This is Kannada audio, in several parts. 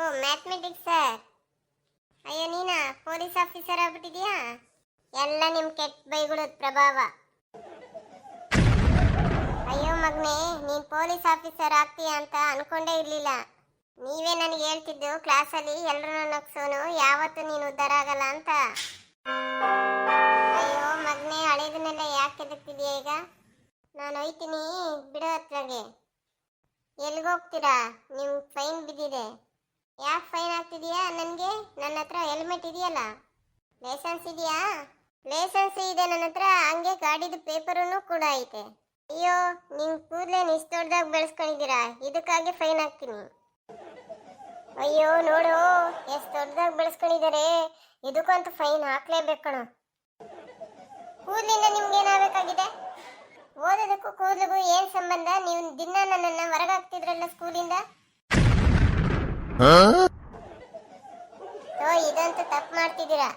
ಓ ಮ್ಯಾಥಮೆಟಿಕ್ಸ್ ಸರ್ ಅಯ್ಯೋ, ನೀನಾ? Police officer ಆಗ್ಬಿಟ್ಟಿದ್ಯಾ? ಎಲ್ಲ ನಿಮ್ ಕೆಟ್ಟ ಬೈಗಳ ಪ್ರಭಾವ. ಅಯ್ಯೋ, ಮಗ್ನೆ, ನೀನ್ ಪೊಲೀಸ್ ಆಫೀಸರ್ ಆಗ್ತೀಯ ಅಂತ ಅನ್ಕೊಂಡೇ ಇರ್ಲಿಲ್ಲ. ನೀವೇ ನನಗೆ ಹೇಳ್ತಿದ್ದು ಕ್ಲಾಸಲ್ಲಿ ಎಲ್ಲರೂ ನಗ್ಸೋನು, ಯಾವತ್ತೂ ನೀನು ಉದ್ಧಾರ ಆಗಲ್ಲ ಅಂತ. ಅಯ್ಯೋ, ಮಗ್ನೆ, ಹಳೇದನ್ನೆಲ್ಲ ಯಾಕೆ ಕೆದಕ್ತಿದ್ಯಾ ಈಗ? ನಾನು ಹೋಯ್ತೀನಿ, ಬಿಡೋ ಹತ್ರಗೆ. ಎಲ್ಗೋಗ್ತೀರಾ? ನಿಮ್ ಫೈನ್ ಬಿದ್ದಿದೆ ಯಾಕೆ ಫೈನ್ ಆಗ್ತಿದೆಯಾ ನನಗೆ ನನ್ನ ಹೆಲ್ಮೆಟ್ ಇದೆಯಲ್ಲ? ಲೈಸೆನ್ಸ್ ಇದೆಯಾ? ಲೈಸೆನ್ಸ್ ಇದೆ ನನ್ನ ಹತ್ರ, ಹಂಗೆ ಗಾಡಿದ ಪೇಪರೂ ಕೂಡ ಐತೆ. ಅಯ್ಯೋ, ನಿಮ್ ಕೂದಲೇನು ಇಷ್ಟು ದೊಡ್ಡದಾಗಿ ಬೆಳೆಸ್ಕೊಂಡಿದ್ದೀರಾ? ಇದಕ್ಕಾಗಿ ಫೈನ್ ಹಾಕ್ತೀನಿ ಅಯ್ಯೋ, ನೋಡು, ಎಷ್ಟು ದೊಡ್ಡದಾಗಿ ಬೆಳೆಸ್ಕೊಂಡಿದ್ದಾರೆ? ಇದಕ್ಕಂತೂ ಫೈನ್ ಹಾಕ್ಲೇಬೇಕು ಕಣ. ಕೂದಲಿಂದ ನಿಮ್ಗೆ ಏನಾಗಬೇಕಾಗಿದೆ? ಓದೋದಕ್ಕೂ ಕೂದಲಿಗೂ ಏನ್ ಸಂಬಂಧ? ನೀವು ದಿನ ನನ್ನನ್ನ ಹೊರಗಾಗ್ತಿದ್ರಲ್ಲ ಸ್ಕೂಲಿಂದ ಇದಂತೂ ತಪ್ಪು ಮಾಡ್ತಿದ್ದೀರಾ?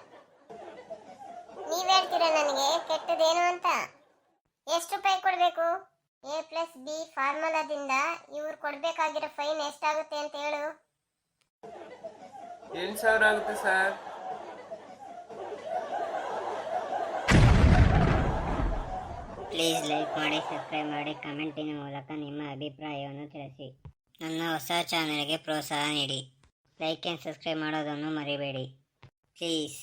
ನೀವ್ ಹೇಳ್ತೀರಾ ನನಗೆ ಕೆಟ್ಟದೇನು ಅಂತ? ಎಷ್ಟು ರೂಪಾಯಿ ಕೊಡಬೇಕು? ಎ ಪ್ಲಸ್ ಬಿ ಫಾರ್ಮುಲಾದಿಂದ ಇವ್ರು ಕೊಡಬೇಕಾಗಿರೋ ಫೈನ್ ಎಷ್ಟಾಗುತ್ತೆ ಅಂತ ಹೇಳು. ಎಂಟು ಸಾವಿರ ಆಗುತ್ತೆ ಸರ್. ಪ್ಲೀಸ್ ಲೈಕ್ ಮಾಡಿ ಸಬ್ಸ್ಕ್ರೈಬ್ ಮಾಡಿ ಕಮೆಂಟಿನ ಮೂಲಕ ನಿಮ್ಮ ಅಭಿಪ್ರಾಯವನ್ನು ತಿಳಿಸಿ. ನನ್ನ ಹೊಸ ಚಾನೆಲ್ಗೆ ಪ್ರೋತ್ಸಾಹ ನೀಡಿ. ಲೈಕ್ ಆ್ಯಂಡ್ ಸಬ್ಸ್ಕ್ರೈಬ್ ಮಾಡೋದನ್ನು ಮರಿಬೇಡಿ. ಪ್ಲೀಸ್